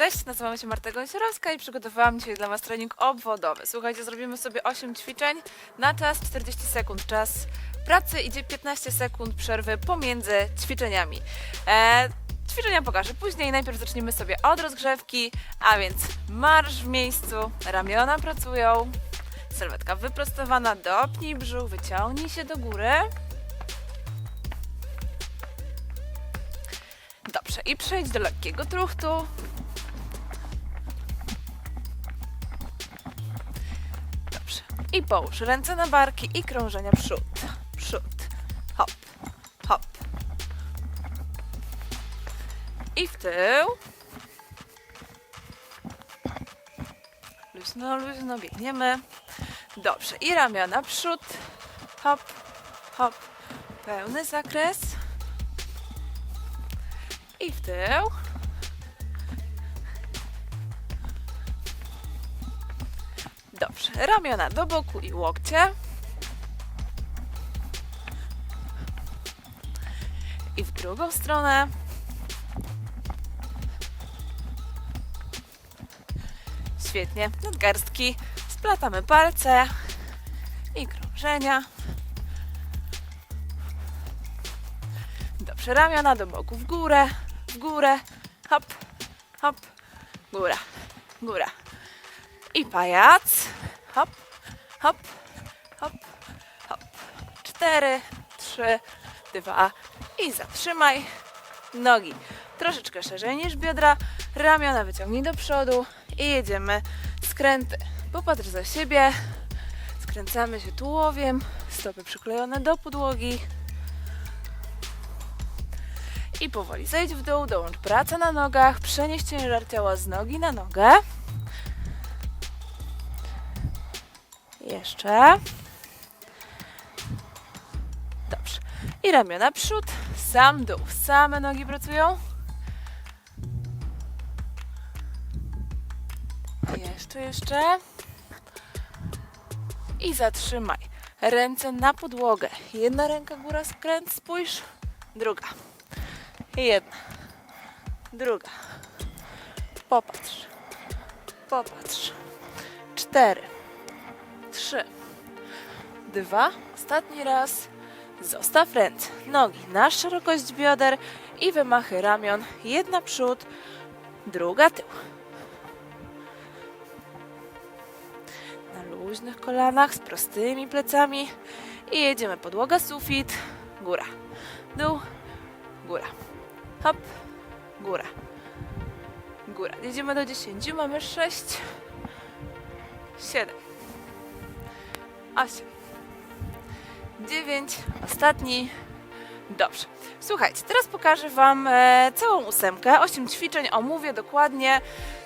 Cześć, nazywam się Marta Gąsiorowska i przygotowałam dzisiaj dla Was trening obwodowy. Słuchajcie, zrobimy sobie 8 ćwiczeń na czas 40 sekund. Czas pracy idzie 15 sekund przerwy pomiędzy ćwiczeniami. E, ćwiczenia pokażę później. Najpierw zaczniemy sobie od rozgrzewki, a więc marsz w miejscu, ramiona pracują, sylwetka wyprostowana, dopnij brzuch, wyciągnij się do góry. Dobrze, i przejdź do lekkiego truchtu. I połóż ręce na barki i krążenia przód. Przód. Hop. Hop. I w tył. Luźno, luźno biegniemy. Dobrze. I ramiona przód. Hop. Hop. Pełny zakres. I w tył. Ramiona do boku i łokcie. I w drugą stronę. Świetnie, nadgarstki. Splatamy palce i krążenia. Dobrze, ramiona do boku w górę, w górę, hop, hop, góra, góra. I pajac. Hop, hop, hop, hop. Cztery, trzy, dwa i zatrzymaj. Nogi troszeczkę szerzej niż biodra, ramiona wyciągnij do przodu i jedziemy skręty. Popatrz za siebie, skręcamy się tułowiem, stopy przyklejone do podłogi. I powoli zejdź w dół, dołącz pracę na nogach, przenieś ciężar ciała z nogi na nogę. Jeszcze. Dobrze. I ramiona przód, sam dół. Same nogi pracują. Jeszcze, jeszcze. I zatrzymaj. Ręce na podłogę. Jedna ręka góra skręt, spójrz. Druga. Jedna. Druga. Popatrz. Popatrz. Cztery trzy, dwa, ostatni raz. Zostaw ręce, nogi na szerokość bioder i wymachy ramion. Jedna przód, druga tył. Na luźnych kolanach z prostymi plecami i jedziemy podłoga sufit, góra, dół, góra, hop, góra, góra. Jedziemy do 10, mamy 6, 7, 8, 9, ostatni. Dobrze. Słuchajcie, teraz pokażę Wam e, całą ósemkę. 8 ćwiczeń omówię dokładnie.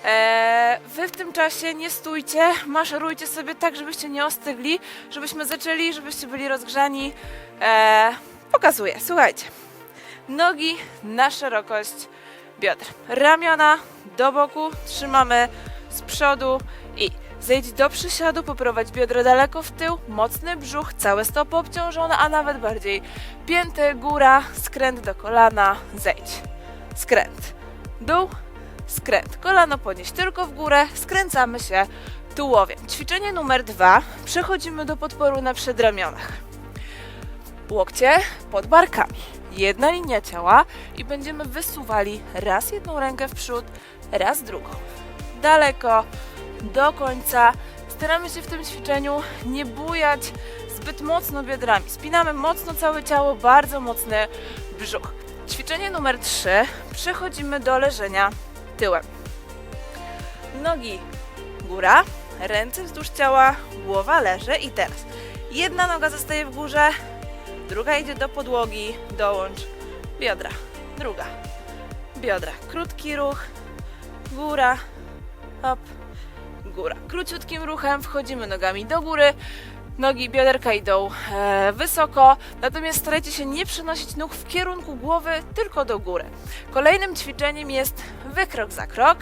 E, wy w tym czasie nie stójcie, maszerujcie sobie tak, żebyście nie ostygli, żebyśmy zaczęli, żebyście byli rozgrzani. E, pokazuję, słuchajcie. Nogi na szerokość bioder. Ramiona do boku, trzymamy z przodu Zejdź do przysiadu, poprowadź biodro daleko w tył, mocny brzuch, całe stopy obciążone, a nawet bardziej pięty, góra, skręt do kolana, zejdź. Skręt. Dół, skręt. Kolano podnieść tylko w górę, skręcamy się tułowiem. Ćwiczenie numer dwa. Przechodzimy do podporu na przedramionach. Łokcie pod barkami. Jedna linia ciała i będziemy wysuwali raz jedną rękę w przód, raz drugą. Daleko, do końca. Staramy się w tym ćwiczeniu nie bujać zbyt mocno biodrami. Spinamy mocno całe ciało, bardzo mocny brzuch. Ćwiczenie numer 3. Przechodzimy do leżenia tyłem. Nogi góra, ręce wzdłuż ciała, głowa leży i teraz jedna noga zostaje w górze, druga idzie do podłogi, dołącz biodra, druga biodra, krótki ruch, góra, hop, góra. Króciutkim ruchem wchodzimy nogami do góry, nogi, bioderka idą e, wysoko, natomiast starajcie się nie przenosić nóg w kierunku głowy, tylko do góry. Kolejnym ćwiczeniem jest wykrok za krok.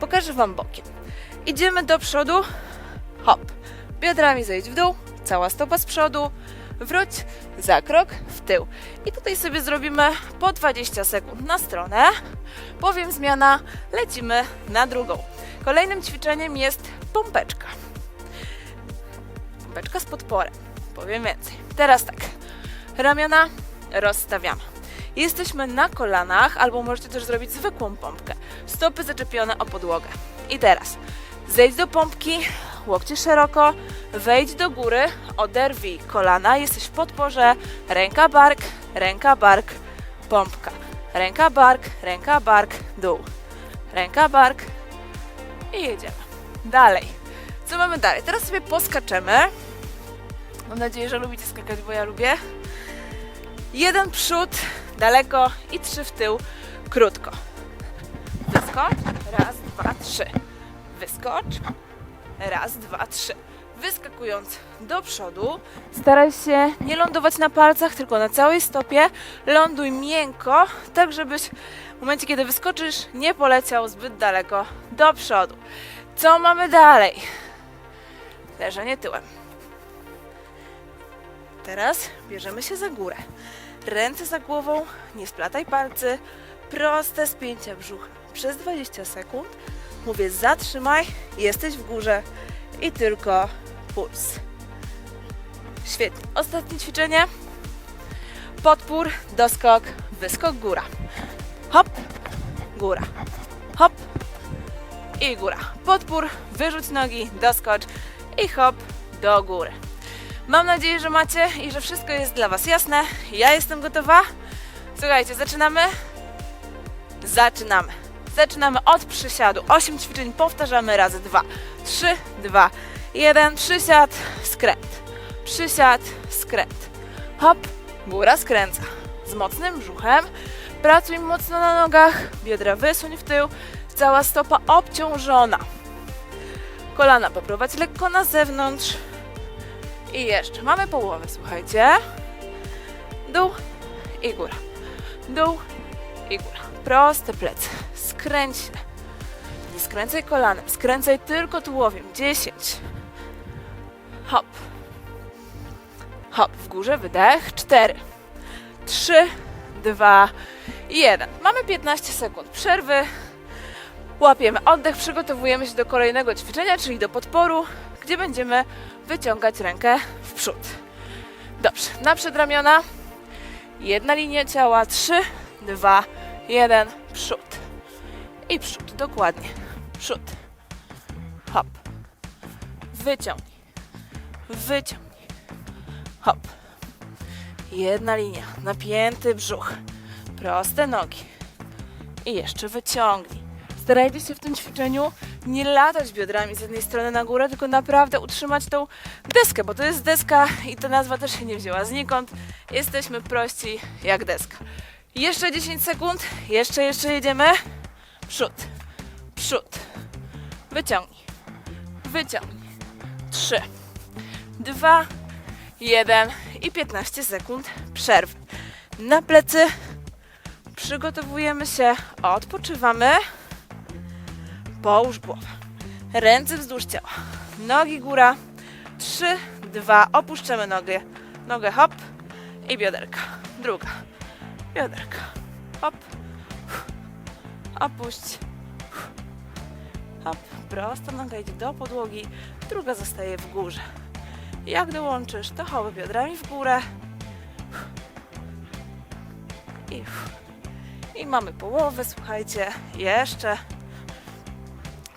Pokażę Wam bokiem. Idziemy do przodu, hop, biodrami zejdź w dół, cała stopa z przodu, wróć, za krok, w tył. I tutaj sobie zrobimy po 20 sekund na stronę. Powiem zmiana, lecimy na drugą. Kolejnym ćwiczeniem jest pompeczka. Pompeczka z podporem. Powiem więcej. Teraz tak. Ramiona rozstawiamy. Jesteśmy na kolanach, albo możecie też zrobić zwykłą pompkę. Stopy zaczepione o podłogę. I teraz zejdź do pompki, łokcie szeroko, wejdź do góry, oderwij kolana, jesteś w podporze, ręka, bark, ręka, bark, pompka. Ręka, bark, ręka, bark, dół. Ręka, bark i jedziemy. Dalej. Co mamy dalej? Teraz sobie poskaczemy. Mam nadzieję, że lubicie skakać, bo ja lubię. Jeden przód, daleko i trzy w tył, krótko. Wyskocz, raz, dwa, trzy. Wyskocz, raz, dwa, trzy. Wyskakując do przodu, staraj się nie lądować na palcach, tylko na całej stopie. Ląduj miękko, tak żebyś w momencie, kiedy wyskoczysz, nie poleciał zbyt daleko do przodu. Co mamy dalej? Leżenie tyłem. Teraz bierzemy się za górę. Ręce za głową, nie splataj palcy, proste spięcia brzucha przez 20 sekund. Mówię zatrzymaj, jesteś w górze i tylko puls. Świetnie. Ostatnie ćwiczenie. Podpór, doskok, wyskok, góra. Hop, góra. Hop i góra. Podpór, wyrzuć nogi, doskocz i hop do góry. Mam nadzieję, że macie i że wszystko jest dla Was jasne. Ja jestem gotowa. Słuchajcie, zaczynamy. Zaczynamy. Zaczynamy od przysiadu. 8 ćwiczeń powtarzamy razy 2. 3, 2, 1. Przysiad, skręt. Przysiad, skręt. Hop, góra skręca. Z mocnym brzuchem. Pracuj mocno na nogach. Biodra wysuń w tył. Cała stopa obciążona. Kolana poprowadź lekko na zewnątrz. I jeszcze mamy połowę, słuchajcie. Dół i góra. Dół i góra. Proste plecy. Skręć. Nie skręcaj kolanem, skręcaj tylko tułowiem. 10. Hop. Hop. W górze wydech. 4. 3, 2, 1. Mamy 15 sekund przerwy. Łapiemy oddech, przygotowujemy się do kolejnego ćwiczenia, czyli do podporu, gdzie będziemy wyciągać rękę w przód. Dobrze, na przedramiona. Jedna linia ciała. 3, 2, 1. Przód. I przód, dokładnie. Przód. Hop. Wyciągnij. Wyciągnij. Hop. Jedna linia. Napięty brzuch. Proste nogi. I jeszcze wyciągnij. Starajcie się w tym ćwiczeniu nie latać biodrami z jednej strony na górę, tylko naprawdę utrzymać tą deskę, bo to jest deska i ta nazwa też się nie wzięła znikąd. Jesteśmy prości jak deska. Jeszcze 10 sekund, jeszcze, jeszcze jedziemy. Przód, przód. Wyciągnij, wyciągnij. 3, 2, 1 i 15 sekund przerwy. Na plecy przygotowujemy się, odpoczywamy. Połóż głowę. Ręce wzdłuż ciała. Nogi góra. 3, 2, opuszczamy nogę. Nogę hop i bioderka. Druga. Bioderka. Hop. Opuść. Hop. Prosta noga idzie do podłogi. Druga zostaje w górze. Jak dołączysz, to hop biodrami w górę. I, I mamy połowę, słuchajcie. Jeszcze.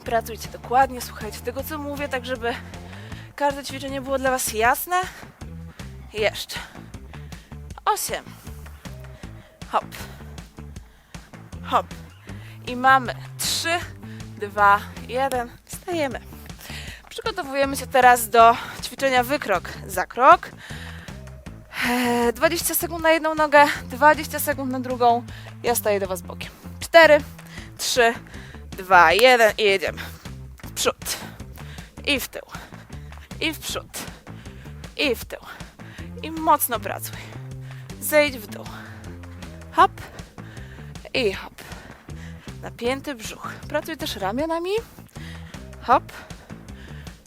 Pracujcie dokładnie, słuchajcie tego, co mówię, tak żeby każde ćwiczenie było dla Was jasne. Jeszcze. Osiem. Hop. Hop. I mamy trzy, dwa, jeden. Stajemy. Przygotowujemy się teraz do ćwiczenia wykrok za krok. Eee, 20 sekund na jedną nogę, 20 sekund na drugą. Ja staję do Was bokiem. 4, 3, 2, 1 i jedziemy. W przód. I w tył. I w przód. I w tył. I mocno pracuj. Zejdź w dół. Hop. I hop. Napięty brzuch. Pracuj też ramionami. Hop.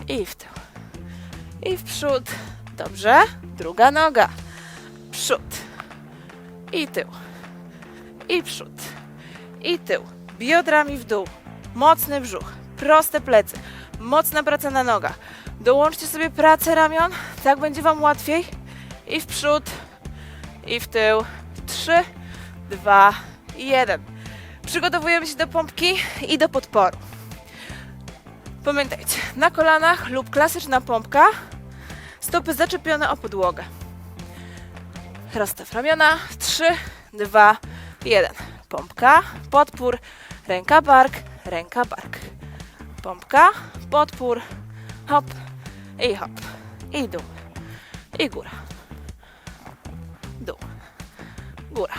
I w tył. I w przód. Dobrze. Druga noga. Przód. I tył. I przód. I tył. Biodrami w dół. Mocny brzuch. Proste plecy. Mocna praca na nogach. Dołączcie sobie pracę ramion. Tak będzie Wam łatwiej. I w przód. I w tył. Trzy, dwa, jeden. Przygotowujemy się do pompki i do podporu. Pamiętajcie, na kolanach lub klasyczna pompka, stopy zaczepione o podłogę. Rozstaw ramiona, 3, 2, 1. Pompka, podpór, ręka, bark, ręka, bark. Pompka, podpór, hop i hop. I dół. I góra. Dół. Góra.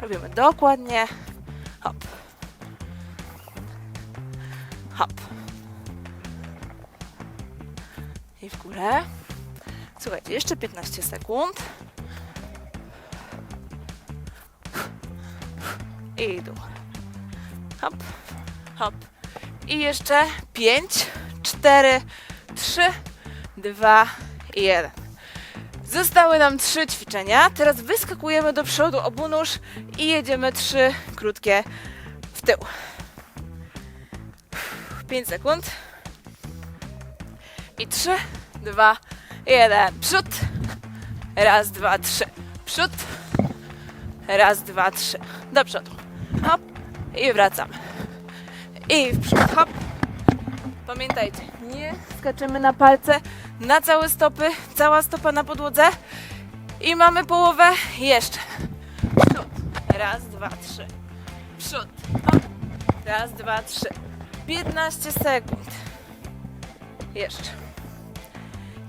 Robimy dokładnie. Hop. Hop. W górę. Słuchajcie, jeszcze 15 sekund. I dół. Hop, hop. I jeszcze 5, 4, 3, 2, 1. Zostały nam trzy ćwiczenia. Teraz wyskakujemy do przodu obu nóż i jedziemy trzy krótkie w tył. 5 sekund. I 3, 2, 1. Przód. Raz, dwa, trzy. Przód. Raz, dwa, trzy. Do przodu. Hop. I wracamy. I w przód. Hop. Pamiętajcie, nie skaczymy na palce, na całe stopy, cała stopa na podłodze. I mamy połowę jeszcze. Przód. Raz, dwa, trzy. Przód. Hop. Raz, dwa, trzy. 15 sekund. Jeszcze.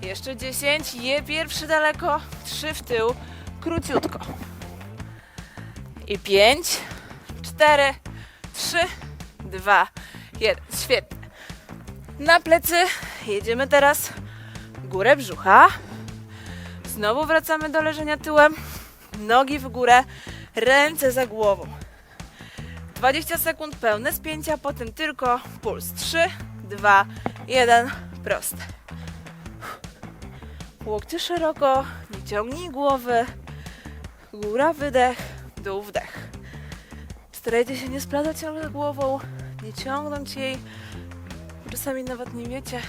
Jeszcze 10. Je pierwszy daleko, 3 w tył, króciutko. I 5, 4, 3, 2, 1. Świetnie. Na plecy jedziemy teraz górę brzucha. Znowu wracamy do leżenia tyłem. Nogi w górę, ręce za głową. 20 sekund pełne spięcia, potem tylko puls. 3, 2, 1. Proste. Łokcie szeroko, nie ciągnij głowy. Góra, wydech, dół, wdech. Starajcie się nie splatać ciągle głową, nie ciągnąć jej. Czasami nawet nie wiecie,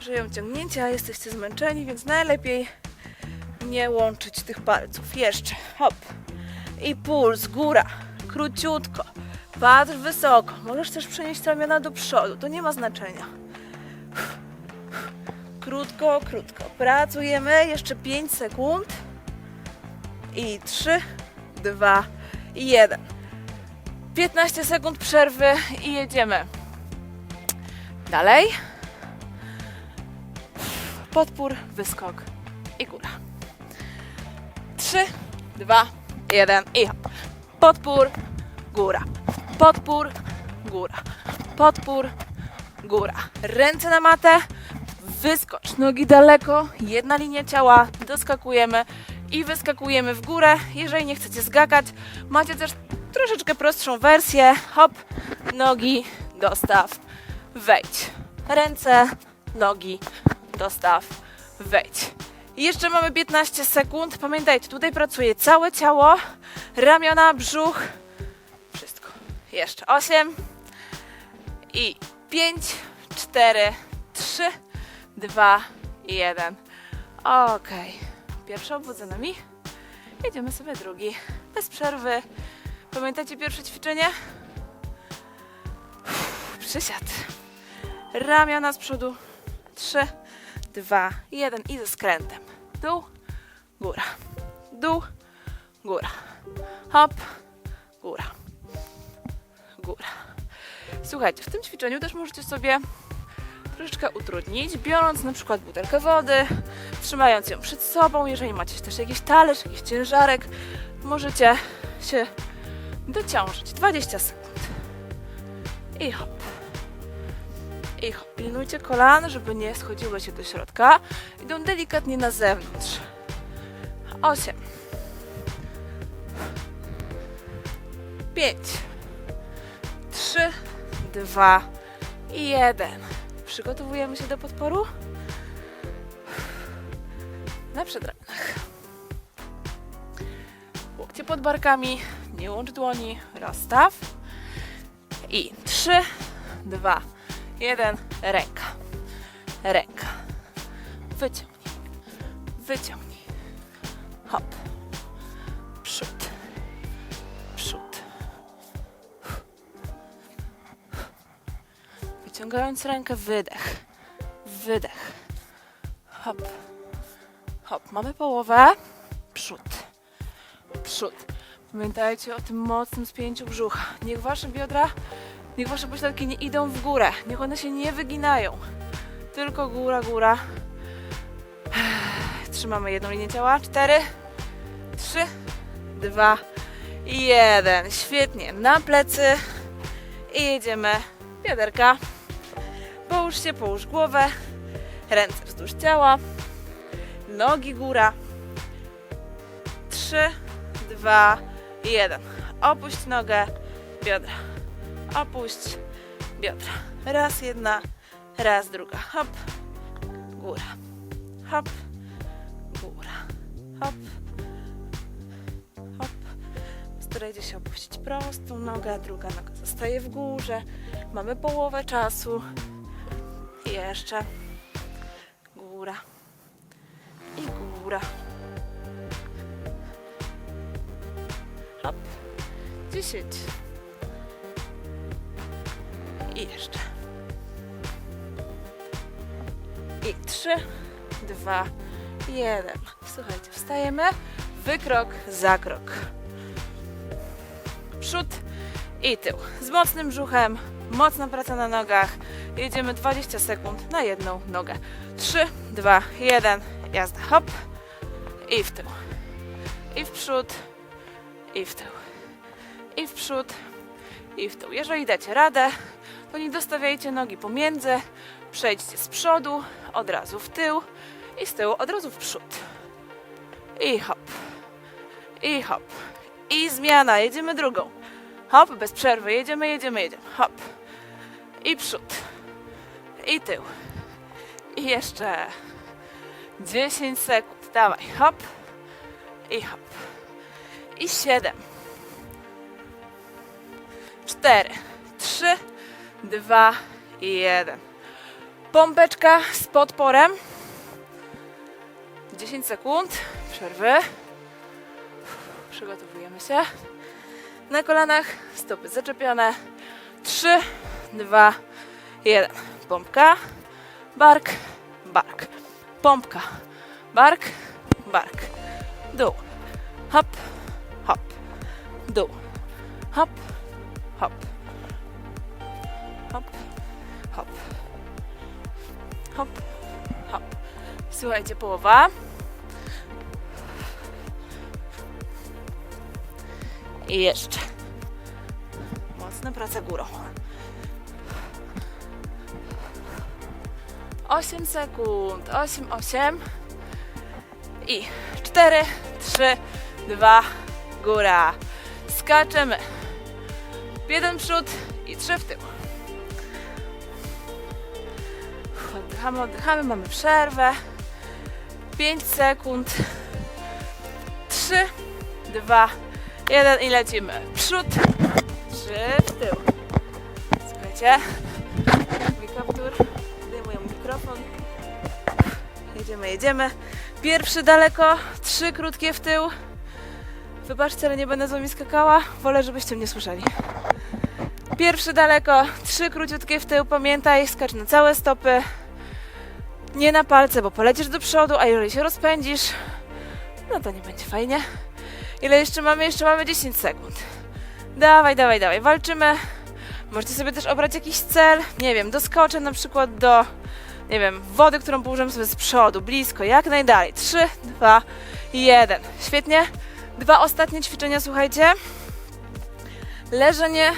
że ją ciągnięcie, a jesteście zmęczeni, więc najlepiej nie łączyć tych palców. Jeszcze, hop. I puls, góra, króciutko. Patrz wysoko. Możesz też przenieść ramiona do przodu, to nie ma znaczenia. Krótko, krótko. Pracujemy jeszcze 5 sekund. I 3, 2, 1. 15 sekund przerwy i jedziemy. Dalej. Podpór, wyskok i góra. 3, 2, 1 i hop. Podpór, góra. Podpór, góra. Podpór, góra. Ręce na matę, wyskocz. Nogi daleko, jedna linia ciała, doskakujemy i wyskakujemy w górę. Jeżeli nie chcecie zgakać, macie też troszeczkę prostszą wersję. Hop, nogi, dostaw, wejdź. Ręce, nogi, dostaw, wejdź. Jeszcze mamy 15 sekund. Pamiętajcie, tutaj pracuje całe ciało, ramiona, brzuch, wszystko. Jeszcze 8 i 5, 4, 3, 2, 1. Okej. Pierwszy obwód za nami. Jedziemy sobie drugi. Bez przerwy. Pamiętacie pierwsze ćwiczenie? Przysiad. Ramiona z przodu. 3, 2, 1 i ze skrętem. Dół, góra. Dół, góra. Hop, góra. Góra. Słuchajcie, w tym ćwiczeniu też możecie sobie troszeczkę utrudnić, biorąc na przykład butelkę wody, trzymając ją przed sobą. Jeżeli macie też jakiś talerz, jakiś ciężarek, możecie się dociążyć. 20 sekund. I hop. I hop. Pilnujcie kolan, żeby nie schodziły się do środka. Idą delikatnie na zewnątrz. 8. 5. 3, 2 i 1. Przygotowujemy się do podporu. na przedramienach. Łokcie pod barkami, nie łącz dłoni, rozstaw. I 3, 2, 1, ręka, ręka. Wyciągnij, wyciągnij. Hop. Wyciągając rękę, wydech, wydech. Hop, hop. Mamy połowę. Przód, przód. Pamiętajcie o tym mocnym spięciu brzucha. Niech wasze biodra, niech wasze pośladki nie idą w górę. Niech one się nie wyginają. Tylko góra, góra. Trzymamy jedną linię ciała. Cztery, trzy, dwa, jeden. Świetnie. Na plecy. I jedziemy. Bioderka. Połóż się, połóż głowę. Ręce wzdłuż ciała. Nogi góra. Trzy, dwa, jeden. Opuść nogę, biodra. Opuść biodra. Raz jedna, raz druga. Hop, góra. Hop, góra. Hop, hop. Starajcie się opuścić prostą nogę, druga noga zostaje w górze. Mamy połowę czasu. I jeszcze góra. I góra. Hop. 10. I. I 3, 2, 1. Słuchajcie, wstajemy. Wykrok za krok. Przód i tył. Z mocnym brzuchem, mocna praca na nogach. Jedziemy 20 sekund na jedną nogę. 3, 2, 1. Jazda. Hop. I w tył. I w przód. I w tył. I w przód. I w tył. Jeżeli dacie radę, to nie dostawiajcie nogi pomiędzy. Przejdźcie z przodu, od razu w tył. I z tyłu od razu w przód. I hop. I hop. I zmiana. Jedziemy drugą. Hop, bez przerwy. Jedziemy, jedziemy, jedziemy. Hop. I przód. I tył. I jeszcze 10 sekund. Dawaj. Hop. I hop. I 7. 4, 3, 2 i 1. Pompeczka z podporem. 10 sekund. Przerwy. Przygotowujemy się. Na kolanach, stopy zaczepione. 3, 2, 1. Pompka, bark, bark. Pompka, bark, bark. Dół. Hop, hop. Dół. Hop, hop. Hop, hop. Hop, hop. Słuchajcie, połowa. I jeszcze. Mocna praca górą. 8 sekund. 8, 8. I 4, 3, 2, góra. Skaczemy. Jeden przód i trzy w tył. Oddychamy, oddychamy, mamy przerwę. 5 sekund. 3, 2, 1 i lecimy. Przód, 3 w tył. Słuchajcie, mój kaptur, Jedziemy, jedziemy. Pierwszy daleko, trzy krótkie w tył. Wybaczcie, ale nie będę z wami skakała. Wolę, żebyście mnie słyszeli. Pierwszy daleko, trzy króciutkie w tył. Pamiętaj, skacz na całe stopy. Nie na palce, bo polecisz do przodu, a jeżeli się rozpędzisz, no to nie będzie fajnie. Ile jeszcze mamy? Jeszcze mamy 10 sekund. Dawaj, dawaj, dawaj. Walczymy. Możecie sobie też obrać jakiś cel. Nie wiem, doskoczę na przykład do, nie wiem, wody, którą położymy sobie z przodu, blisko, jak najdalej. 3, 2, 1. Świetnie. Dwa ostatnie ćwiczenia, słuchajcie. Leżenie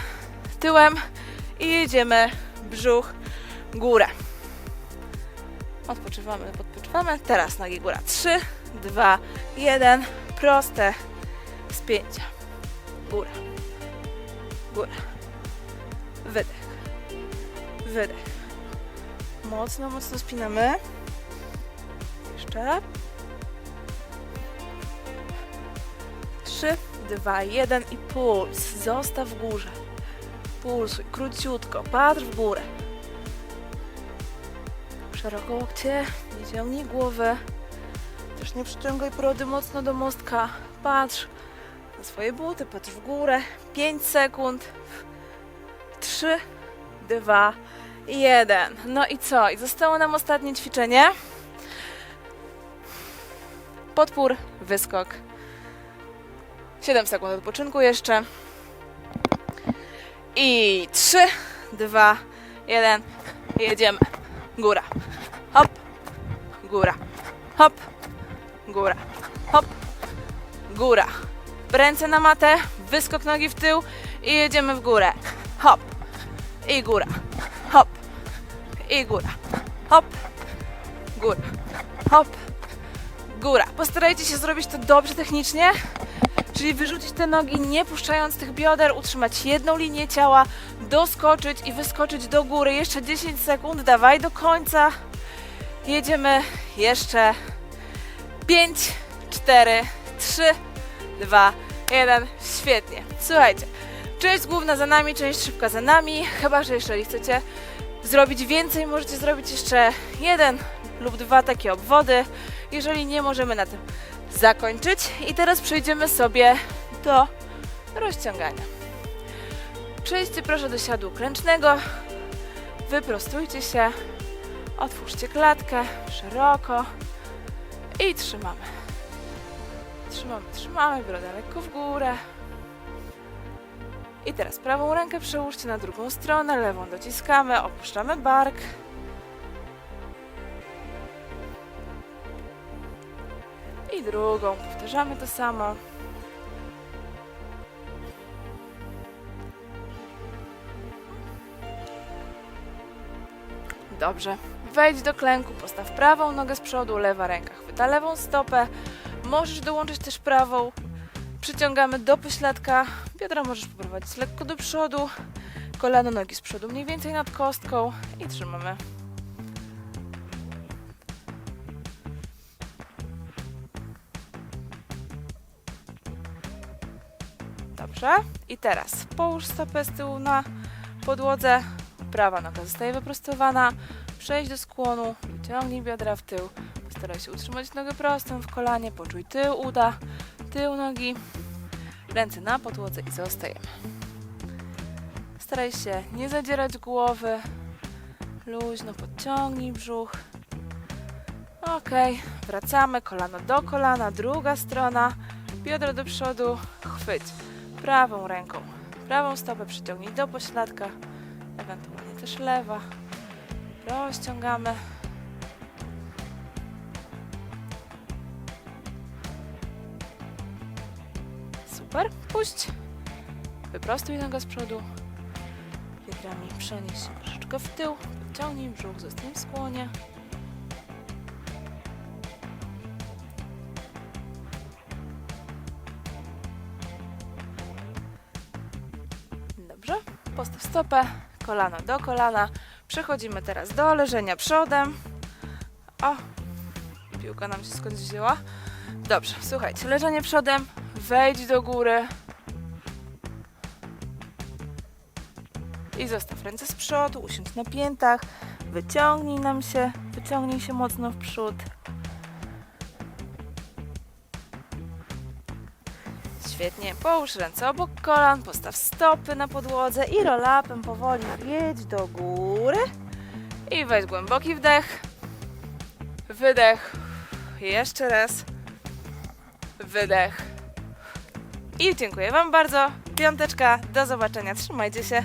tyłem i jedziemy brzuch, górę. Odpoczywamy, podpoczywamy. Teraz nogi góra. 3, 2, 1. Proste spięcia. Góra. Góra. Wydech. Wydech. Mocno, mocno spinamy. Jeszcze. Trzy, dwa, jeden i puls. Zostaw w górze. Pulsuj króciutko, patrz w górę. Szeroko łokcie, nie ciągnij głowy. Też nie przyciągaj brody mocno do mostka. Patrz na swoje buty, patrz w górę. 5 sekund. 3, 2, 1. No i co? I zostało nam ostatnie ćwiczenie. Podpór, wyskok. 7 sekund odpoczynku jeszcze. I 3, 2, 1. Jedziemy. Góra. Hop. Góra. Hop. Góra. Hop. Góra. Ręce na matę, wyskok nogi w tył i jedziemy w górę. Hop. I góra. I góra. Hop. Góra. Hop. Góra. Postarajcie się zrobić to dobrze technicznie, czyli wyrzucić te nogi nie puszczając tych bioder, utrzymać jedną linię ciała, doskoczyć i wyskoczyć do góry. Jeszcze 10 sekund, dawaj do końca. Jedziemy jeszcze 5, 4, 3, 2, 1. Świetnie. Słuchajcie, część główna za nami, część szybka za nami. Chyba, że jeżeli chcecie zrobić więcej, możecie zrobić jeszcze jeden lub dwa takie obwody. Jeżeli nie, możemy na tym zakończyć. I teraz przejdziemy sobie do rozciągania. Przejdźcie proszę do siadu klęcznego. Wyprostujcie się. Otwórzcie klatkę szeroko i trzymamy. Trzymamy, trzymamy, brodę lekko w górę. I teraz prawą rękę przełóżcie na drugą stronę, lewą dociskamy, opuszczamy bark. I drugą, powtarzamy to samo. Dobrze. Wejdź do klęku, postaw prawą nogę z przodu, lewa ręka chwyta lewą stopę. Możesz dołączyć też prawą. Przyciągamy do pośladka. Biodra możesz poprowadzić lekko do przodu. Kolano nogi z przodu mniej więcej nad kostką i trzymamy. Dobrze. I teraz połóż stopę z tyłu na podłodze. Prawa noga zostaje wyprostowana. Przejdź do skłonu, wyciągnij biodra w tył. Postaraj się utrzymać nogę prostą w kolanie, poczuj tył uda, tył nogi, ręce na podłodze i zostajemy. Staraj się nie zadzierać głowy, luźno podciągnij brzuch. Ok, wracamy, kolano do kolana, druga strona, biodra do przodu, chwyć prawą ręką, prawą stopę przyciągnij do pośladka, ewentualnie też lewa. Rozciągamy. Super. Puść. Wyprostuj nogę z przodu. Biodrami przenieś troszeczkę w tył. Podciągnij brzuch, zostań w skłonie. Dobrze. Postaw stopę, kolano do kolana. Przechodzimy teraz do leżenia przodem. O, piłka nam się skądś wzięła. Dobrze, słuchajcie, leżenie przodem, wejdź do góry. I zostaw ręce z przodu, usiądź na piętach, wyciągnij nam się, wyciągnij się mocno w przód. Świetnie, połóż ręce obok kolan, postaw stopy na podłodze i roll-upem powoli jedź do góry. I weź głęboki wdech, wydech, jeszcze raz, wydech. I dziękuję Wam bardzo. Piąteczka, do zobaczenia, trzymajcie się.